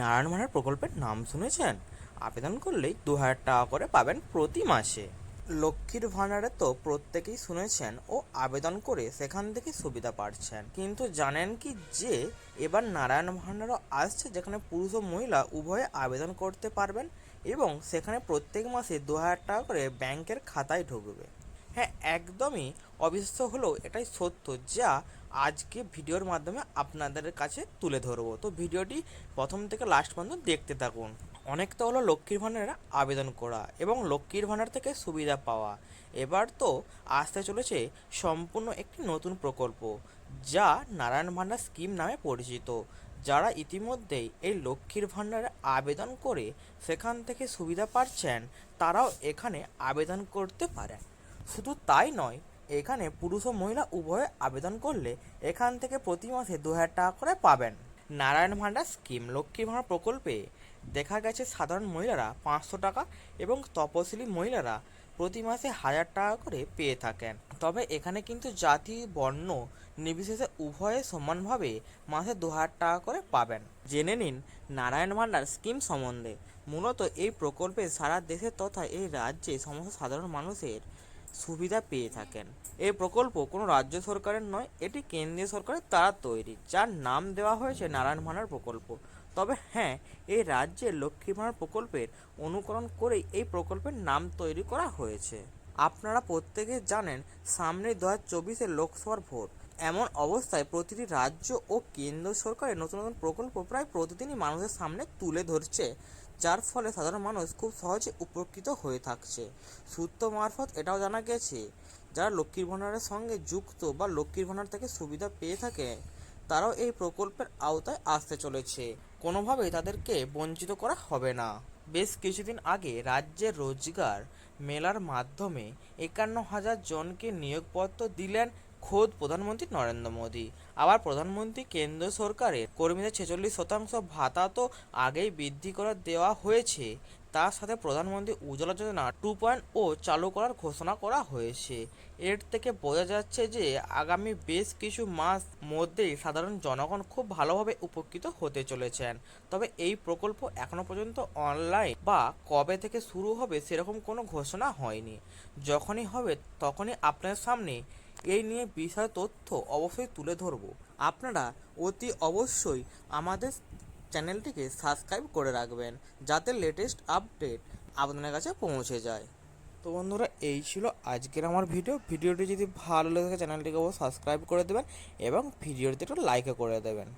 নারায়ণ ভান্ডার প্রকল্পের নাম শুনেছেন? আবেদন করলেই দু হাজার টাকা করে পাবেন প্রতি মাসে। লক্ষ্মীর ভাণ্ডারে তো প্রত্যেকেই শুনেছেন ও আবেদন করে সেখান থেকে সুবিধা পাচ্ছেন। কিন্তু জানেন কি যে, এবার নারায়ণ ভাণ্ডারও আসছে যেখানে পুরুষ ও মহিলা উভয়ে আবেদন করতে পারবেন এবং সেখানে প্রত্যেক মাসে দু হাজার টাকা করে ব্যাংকের খাতায় ঢুকবে। হ্যাঁ একদমই অবিশ্বাস্য হলেও এটাই সত্য যা আজকে ভিডিওর মাধ্যমে আপনাদের কাছে তুলে ধরবো। তো ভিডিওটি প্রথম থেকে লাস্ট পর্যন্ত দেখতে থাকুন। অনেকটা হলো লক্ষ্মীর ভাণ্ডারে আবেদন করা এবং লক্ষ্মীর ভাণ্ডার থেকে সুবিধা পাওয়া। এবার তো আসতে চলেছে সম্পূর্ণ একটি নতুন প্রকল্প, যা নারায়ণ ভাণ্ডার স্কিম নামে পরিচিত। যারা ইতিমধ্যেই এই লক্ষ্মীর ভাণ্ডারে আবেদন করে সেখান থেকে সুবিধা পাচ্ছেন, তারাও এখানে আবেদন করতে পারেন। শুধু তাই নয় এখানে পুরুষ ও মহিলা উভয়ে আবেদন করলে এখান থেকে প্রতি মাসে দু হাজার টাকা করে পাবেন। নারায়ণ ভাণ্ডার স্কিম লক্ষ্মী ভাণ্ডার প্রকল্পে দেখা গেছে সাধারণ মহিলারা পাঁচশো টাকা এবং তপশিলি মহিলারা প্রতি মাসে হাজার টাকা করে পেয়ে থাকেন। তবে এখানে কিন্তু জাতি, বর্ণ, নির্বিশেষে উভয়ে সমানভাবে মাসে দু হাজার টাকা করে পাবেন। জেনে নিন নারায়ণ ভাণ্ডার স্কিম সম্বন্ধে। মূলত এই প্রকল্পে সারা দেশে তথা এই রাজ্যে সমস্ত সাধারণ মানুষের সুবিধা পেয়ে থাকেন। এই প্রকল্প কোনো রাজ্য সরকারের নয়, এটি কেন্দ্রীয় সরকারের দ্বারা তৈরি, যার নাম দেওয়া হয়েছে নারায়ণ ভাণ্ডার প্রকল্প। তবে হ্যাঁ এই রাজ্যে লক্ষ্মী ভাণ্ডার প্রকল্পের অনুকরণ করেই এই প্রকল্পের নাম তৈরি করা হয়েছে। আপনারা প্রত্যেকে জানেন, সামনে দু হাজার চব্বিশের লোকসভার ভোট। এমন অবস্থায় প্রতিটি রাজ্য ও কেন্দ্র সরকারের নতুন নতুন প্রকল্প প্রায় প্রতিদিনই মানুষের সামনে তুলে ধরছে। যার ফলে সাধারণ মানুষ খুব সহজে উপকৃত হয়ে থাকছে। সূত্র মারফত এটাও জানা গেছে, যারা লক্ষ্মীর ভাণ্ডারের সঙ্গে যুক্ত বা লক্ষ্মীর ভাণ্ডার থেকে সুবিধা পেয়ে থাকে, তারাও এই প্রকল্পের আওতায় আসতে চলেছে। কোনোভাবেই তাদেরকে বঞ্চিত করা হবে না। বেশ কিছুদিন আগে রাজ্যের রোজগার মেলার মাধ্যমে একান্ন হাজার জনকে নিয়োগপত্র দিলেন খোদ প্রধানমন্ত্রী নরেন্দ্র মোদী। আবার প্রধানমন্ত্রী কেন্দ্র সরকারের কর্মীদের ছেচল্লিশ শতাংশ ভাতা তো আগেই বৃদ্ধি করে দেওয়া হয়েছে। তার সাথে প্রধানমন্ত্রী Ujjwala Yojana two point O চালু করার ঘোষণা করা হয়েছে। এর থেকে বোঝা যাচ্ছে যে আগামী বেশ কিছু মাস মধ্যেই সাধারণ জনগণ খুব ভালোভাবে উপকৃত হতে চলেছেন। তবে এই প্রকল্প এখনও পর্যন্ত অনলাইন বা কবে থেকে শুরু হবে সেরকম কোনো ঘোষণা হয়নি। যখনই হবে তখনই আপনার সামনে এই নিয়ে বিষয় তথ্য অবশ্যই তুলে ধরবো। আপনারা অতি অবশ্যই আমাদের চ্যানেলটিকে সাবস্ক্রাইব করে রাখবেন, যাতে লেটেস্ট আপডেট আপনাদের কাছে পৌঁছে যায়। তো বন্ধুরা, এই ছিল আজকের আমার ভিডিও। ভিডিওটি যদি ভালো লেগে থাকে, চ্যানেলটিকে অবশ্যই সাবস্ক্রাইব করে দেবেন এবং ভিডিওটিতে একটু লাইকও করে দেবেন।